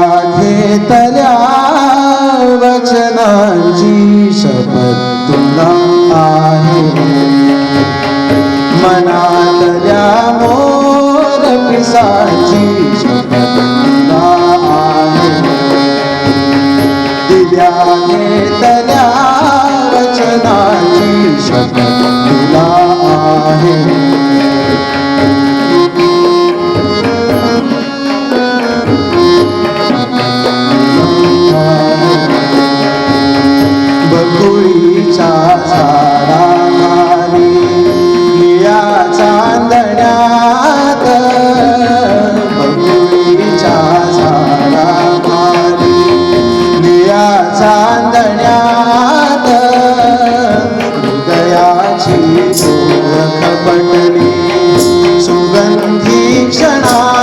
মাঝে তলে बकुळीचा सारा खाली निळ्या चांदण्यात. बकुळीचा सारा खाली निळ्या चांदण्यात. हृदयाची ओळख पटली सुगंधी क्षणा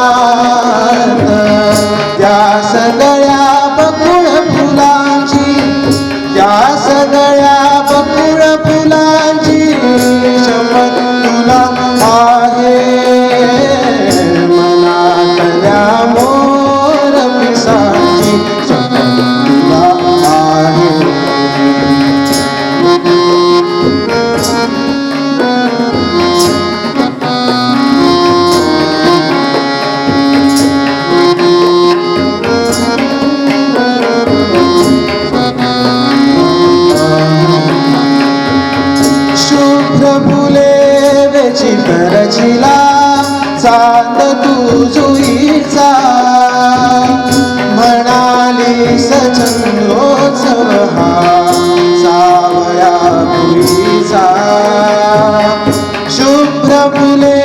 वेचित चांद तू जुईचा म्हणाली सचंद्रोत्सव हा सावया भुईचा शुभ्र फुले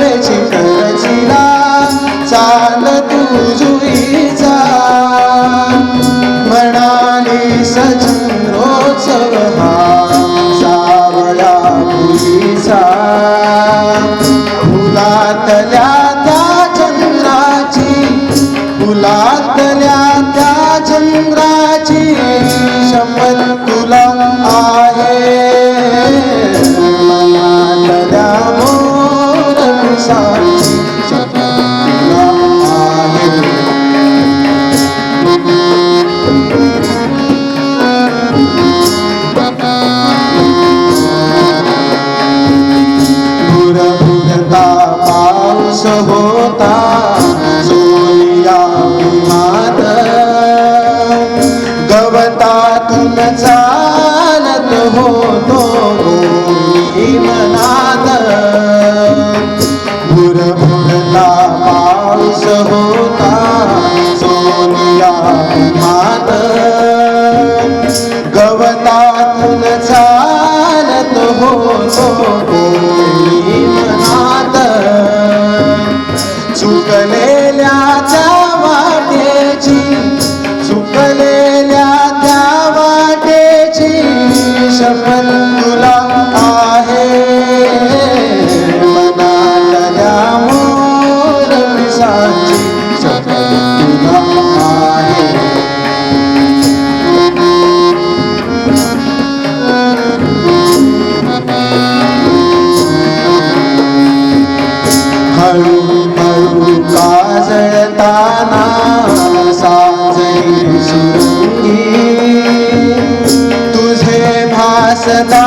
वेचित रचिला चांद तू जुईचा म्हणाली सचंद्रोत्सव हा सावया फुलीचा મોકલ્યા সবতা चुकलेल्याच्या वाटेची चुकलेल्या त्या वाटेची शपथ तुला आहे. मनातल्या मोरसाची शपथ तुला आहे. हळू सदा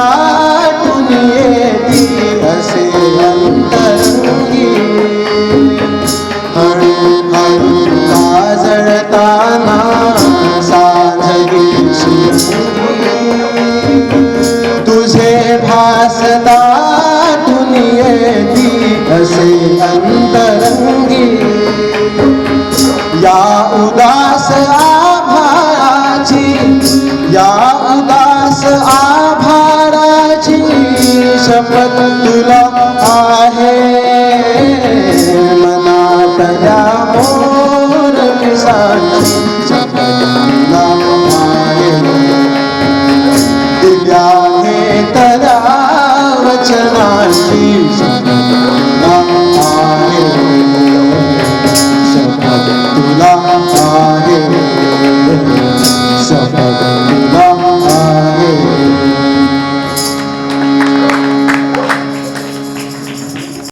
टुनिए दिवस अंतर हर हर काजरता ना साझगी तुझे अंतरंगी या उदास आभाची या शपथ तुला आहे. मना तया मोर किसान